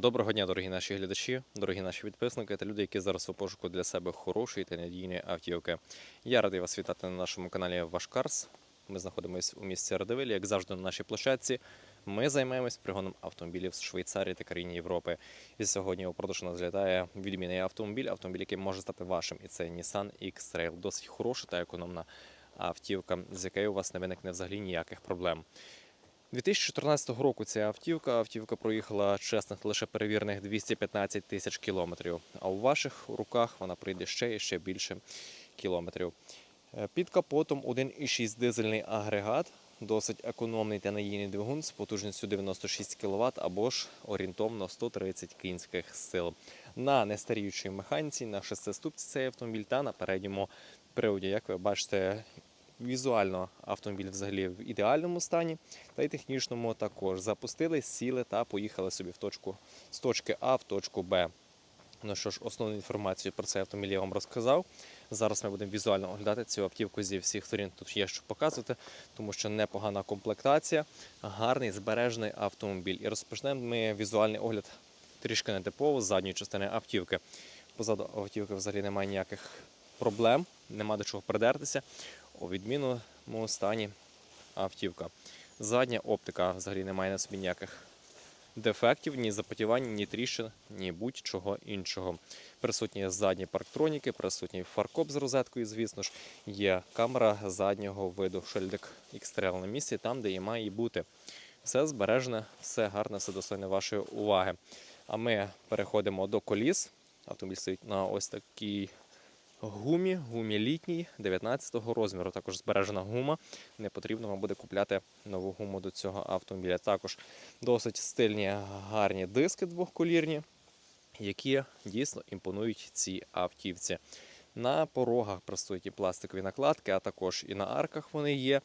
Доброго дня, дорогі наші глядачі, дорогі наші підписники та люди, які зараз у пошуку для себе хорошої та надійної автівки. Я радий вас вітати на нашому каналі Ваш Карс. Ми знаходимося у місті Радивилі, як завжди, на нашій площадці. Ми займаємось пригоном автомобілів з Швейцарії та країн Європи. І сьогодні у продаж нас злітає відмінний автомобіль, автомобіль, який може стати вашим. І це Nissan X-Trail. Досить хороша та економна автівка, з якою у вас не виникне взагалі ніяких проблем. 2014 року ця автівка. Автівка проїхала чесних лише перевірених 215 тисяч кілометрів. А у ваших руках вона прийде ще і ще більше кілометрів. Е, Під капотом 1,6 дизельний агрегат, досить економний та надійний двигун з потужністю 96 кВт або ж орієнтовно 130 кінських сил. На нестаріючій механіці, на шестиступці цей автомобіль та на передньому приводі. Як ви бачите, візуально автомобіль взагалі в ідеальному стані, та й технічному також. Запустили, сіли та поїхали собі в точку з точки А в точку Б. Ну що ж, основну інформацію про цей автомобіль я вам розказав. Зараз ми будемо візуально оглядати цю автівку зі всіх сторін. Тут є що показувати, тому що непогана комплектація, гарний збережений автомобіль. І розпочнемо ми візуальний огляд трішки нетипово з задньої частини автівки. Позаду автівки взагалі немає ніяких проблем, нема до чого придертися. У відмінному стані автівка. Задня оптика взагалі немає на собі ніяких дефектів, ні запотівань, ні тріщин, ні будь-чого іншого. Присутні задні парктроніки, присутній фаркоп з розеткою, звісно ж, є камера заднього виду, шильдик X-Trail на місці, там, де і має бути. Все збережене, все гарне, все достойне вашої уваги. А ми переходимо до коліс. Автомобіль стоїть на ось такій гумі, гумі літній 19-го розміру. Також збережена гума. Не потрібно вам буде купляти нову гуму до цього автомобіля. Також досить стильні гарні диски двохколірні, які дійсно імпонують цій автівці. На порогах присутні пластикові накладки, а також і на арках вони є.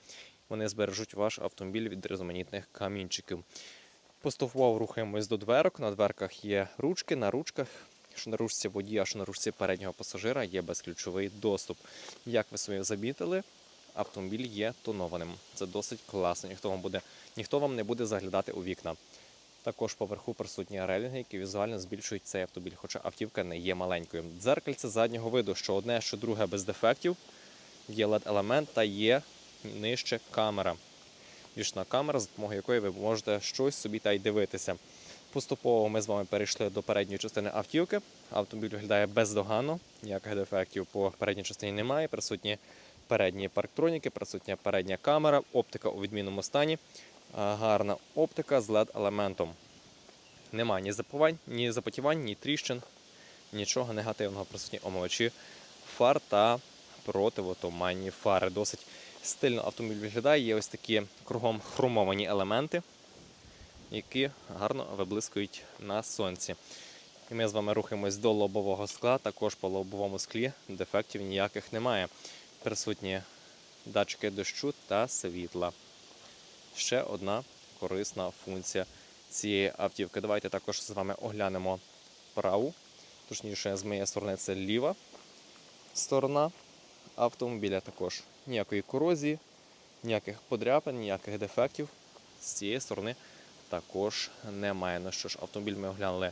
Вони збережуть ваш автомобіль від різноманітних камінчиків. Поступово рухаємось до дверок. На дверках є ручки, на ручках що на ручці водія, що переднього пасажира є безключовий доступ. Як ви собі замітили, автомобіль є тонованим. Це досить класно. Ніхто вам буде, ніхто вам не буде заглядати у вікна. Також поверху присутні релінги, які візуально збільшують цей автомобіль, хоча автівка не є маленькою. Дзеркальце заднього виду, що одне, що друге без дефектів. Є LED-елемент та є нижче камера. Бічна камера, за допомогою якої ви можете щось собі та й дивитися. Поступово ми з вами перейшли до передньої частини автівки. Автомобіль виглядає бездоганно, ніяких дефектів по передній частині немає. Присутні передні парктроніки, присутня передня камера, оптика у відмінному стані. Гарна оптика з LED-елементом. Немає ні запивань, ні запотівань, ні тріщин, нічого негативного. Присутні омивачі фар та противотуманні фари. Досить стильно автомобіль виглядає. Є ось такі кругом хромовані елементи які гарно виблискують на сонці. І ми з вами рухаємось до лобового скла. Також по лобовому склі дефектів ніяких немає. Присутні датчики дощу та світла. Ще одна корисна функція цієї автівки. Давайте також з вами оглянемо праву. Точніше, з моєї сторони це ліва сторона автомобіля. Також ніякої корозії, ніяких подряпин, ніяких дефектів з цієї сторони також немає. Ну що ж, автомобіль ми оглянули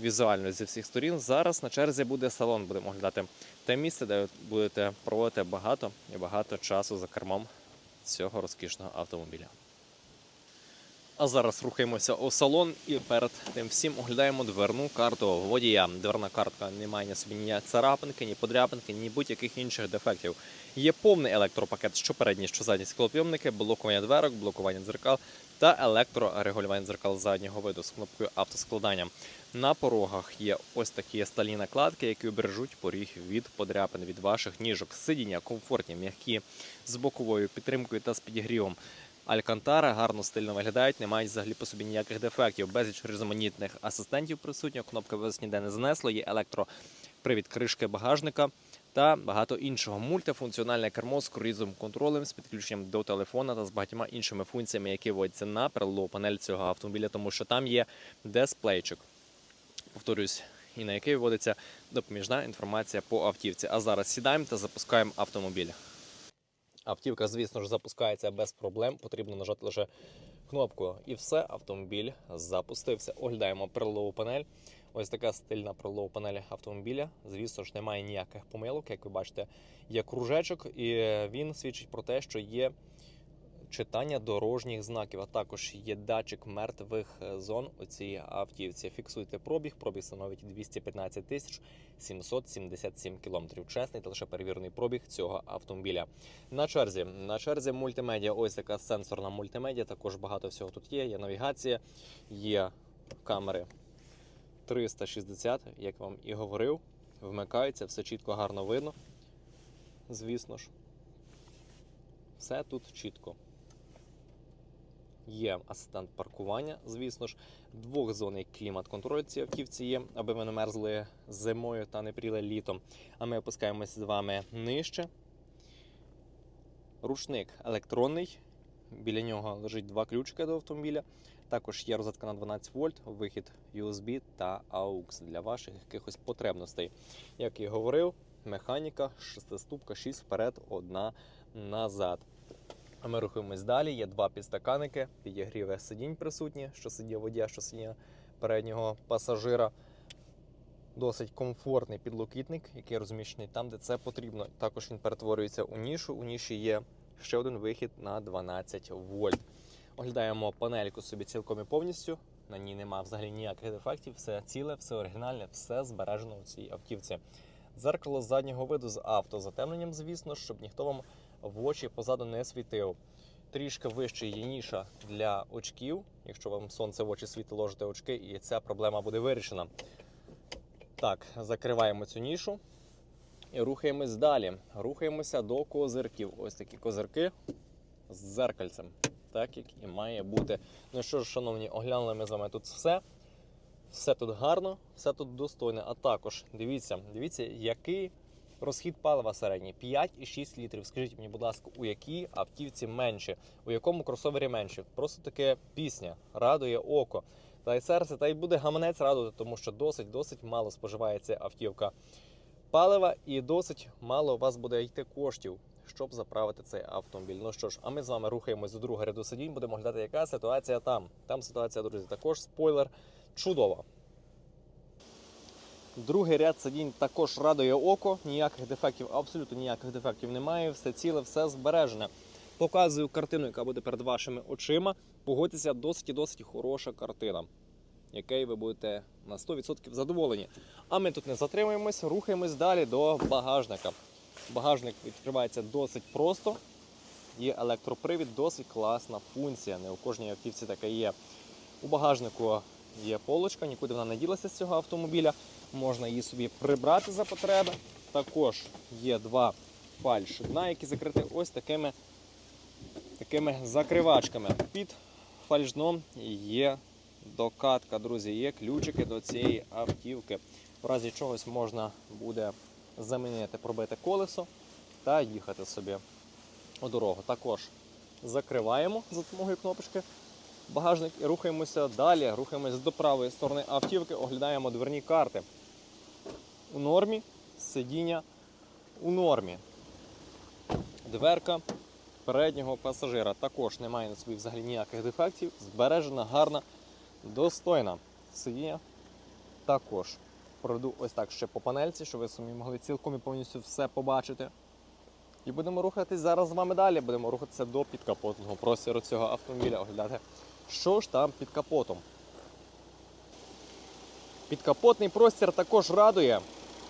візуально зі всіх сторін. Зараз на черзі буде салон. Будемо оглядати те місце, де ви будете проводити багато і багато часу за кермом цього розкішного автомобіля. А зараз рухаємося у салон і перед тим всім оглядаємо дверну карту водія. Дверна картка не має на собі ні царапинки, ні подряпинки, ні будь-яких інших дефектів. Є повний електропакет, що передні, що задні склопйомники, блокування дверок, блокування дзеркал та електрорегулювання дзеркал заднього виду з кнопкою автоскладання. На порогах є ось такі стальні накладки, які бережуть поріг від подряпин від ваших ніжок. Сидіння комфортні, м'які з боковою підтримкою та з підігрівом. Алькантара гарно стильно виглядають, не мають взагалі по собі ніяких дефектів. Безліч різноманітних асистентів присутня. Кнопка вас ніде не знесло, є електропривід кришки багажника та багато іншого. Мультифункціональне кермо з круїзовим контролем, з підключенням до телефона та з багатьма іншими функціями, які вводяться на перелову панель цього автомобіля, тому що там є дисплейчик. Повторюсь, і на який вводиться допоміжна інформація по автівці. А зараз сідаємо та запускаємо автомобіль. Автівка, звісно ж, запускається без проблем. Потрібно нажати лише кнопку. І все, автомобіль запустився. Оглядаємо перелову панель. Ось така стильна приладова панель автомобіля. Звісно ж, немає ніяких помилок. Як ви бачите, є кружечок, і він свідчить про те, що є читання дорожніх знаків, а також є датчик мертвих зон у цій автівці. Фіксуйте пробіг. Пробіг становить 215 тисяч 777 кілометрів. Чесний та лише перевірений пробіг цього автомобіля. На черзі на черзі мультимедіа. Ось така сенсорна мультимедіа. Також багато всього тут є. Є навігація, є камери 360, як вам і говорив. Вмикається, все чітко, гарно видно. Звісно ж, все тут чітко. Є асистент паркування, звісно ж, двохзонний клімат-контроль цій автівці є, аби ви не мерзли зимою та не пріли літом. А ми опускаємося з вами нижче. Рушник електронний. Біля нього лежить два ключики до автомобіля. Також є розетка на 12 вольт, вихід USB та AUX для ваших якихось потребностей. Як і говорив, механіка, шестиступка, 6 вперед, одна назад. А ми рухаємось далі. Є два підстаканники, підігріве сидінь присутні, що сидіння водія, що сидіння переднього пасажира. Досить комфортний підлокітник, який розміщений там, де це потрібно. Також він перетворюється у нішу. У ніші є ще один вихід на 12 вольт. Оглядаємо панельку собі цілком і повністю. На ній нема взагалі ніяких дефектів, все ціле, все оригінальне, все збережено у цій автівці. Дзеркало заднього виду з автозатемненням, звісно, щоб ніхто вам в очі позаду не світив. Трішки вище є ніша для очків. Якщо вам сонце в очі світить, ложите очки, і ця проблема буде вирішена. Так, закриваємо цю нішу і рухаємось далі. Рухаємося до козирків. Ось такі козирки з дзеркальцем, так як і має бути. Ну що ж, шановні, оглянули ми з вами тут все. Все тут гарно, все тут достойне. А також дивіться, дивіться, який розхід палива середній 5,6 літрів. Скажіть мені, будь ласка, у якій автівці менше, у якому кросовері менше? Просто таке пісня радує око. Та й серце, та й буде гаманець радувати, тому що досить досить мало споживається автівка палива і досить мало у вас буде йти коштів. Щоб заправити цей автомобіль. Ну що ж, а ми з вами рухаємось до другого ряду сидінь, будемо глядати, яка ситуація там. Там ситуація, друзі, також спойлер чудова. Другий ряд сидінь також радує око, ніяких дефектів, абсолютно ніяких дефектів немає. Все ціле, все збережене. Показую картину, яка буде перед вашими очима. Погодьтеся, досить і досить хороша картина, якою ви будете на 100% задоволені. А ми тут не затримуємось, рухаємось далі до багажника. Багажник відкривається досить просто. Є електропривід, досить класна функція. Не у кожній автівці така є. У багажнику є полочка, нікуди вона не ділася з цього автомобіля. Можна її собі прибрати за потреби. Також є два фальш дна, які закриті ось такими, такими закривачками. Під фальшдном є докатка, друзі, є ключики до цієї автівки. В разі чогось можна буде замінити пробите колесо та їхати собі у дорогу. Також закриваємо за допомогою кнопочки багажник і рухаємося далі. Рухаємося до правої сторони автівки, оглядаємо дверні карти. У нормі, сидіння у нормі. Дверка переднього пасажира також немає на собі взагалі ніяких дефектів. Збережена, гарна, достойна. Сидіння також. Проведу ось так ще по панельці, щоб ви самі могли цілком і повністю все побачити. І будемо рухатись зараз з вами далі. Будемо рухатися до підкапотного простору цього автомобіля, оглядати, що ж там під капотом. Підкапотний простір також радує.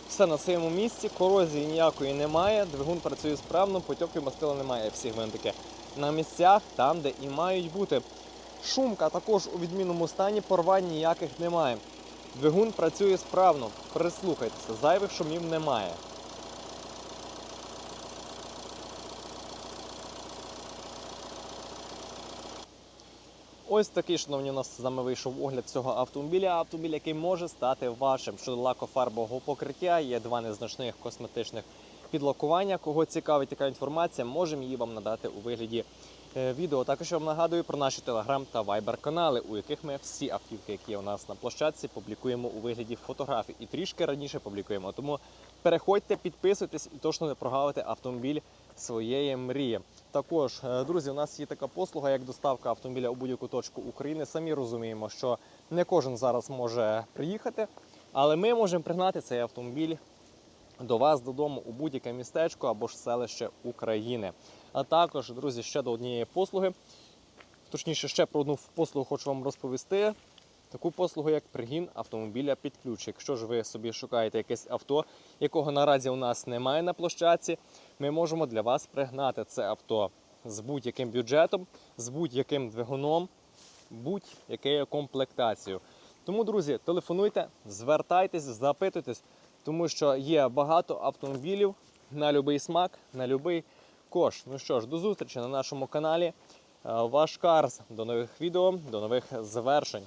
Все на своєму місці, корозії ніякої немає, двигун працює справно, потьоків мастила немає, всі гвинтики. На місцях, там, де і мають бути. Шумка також у відмінному стані, порвань ніяких немає. Двигун працює справно. Прислухайтеся, зайвих шумів немає. Ось такий, шановні, у нас з нами вийшов огляд цього автомобіля. Автомобіль, який може стати вашим. Щодо лакофарбового покриття, є два незначних косметичних підлакування. Кого цікавить така інформація, можемо її вам надати у вигляді е, відео. Також я вам нагадую про наші телеграм та вайбер канали, у яких ми всі автівки, які у нас на площадці, публікуємо у вигляді фотографій і трішки раніше публікуємо. Тому переходьте, підписуйтесь і точно не прогавите автомобіль своєї мрії. Також, е, друзі, у нас є така послуга, як доставка автомобіля у будь-яку точку України. Самі розуміємо, що не кожен зараз може приїхати, але ми можемо пригнати цей автомобіль до вас додому у будь-яке містечко або ж селище України. А також, друзі, ще до однієї послуги. Точніше, ще про одну послугу хочу вам розповісти. Таку послугу, як пригін автомобіля під ключ. Якщо ж ви собі шукаєте якесь авто, якого наразі у нас немає на площадці, ми можемо для вас пригнати це авто з будь-яким бюджетом, з будь-яким двигуном, будь-якою комплектацією. Тому, друзі, телефонуйте, звертайтесь, запитуйтесь, тому що є багато автомобілів на будь-який смак, на будь-який кошт. Ну що ж, до зустрічі на нашому каналі. Е, Ваш Карс. До нових відео, до нових завершень.